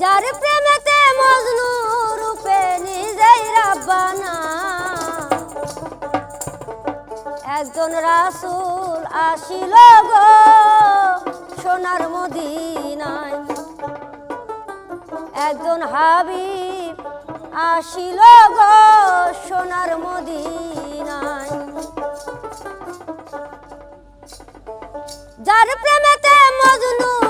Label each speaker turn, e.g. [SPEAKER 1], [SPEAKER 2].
[SPEAKER 1] যার প্রেমেতে মজনু রূপে নিজেই রাব্বানা। একজন রাসুল আসিল গো সোনার মদিনায়। একজন হাবিব আসিল গো সোনার মদিনায়। যার প্রেমেতে মজনু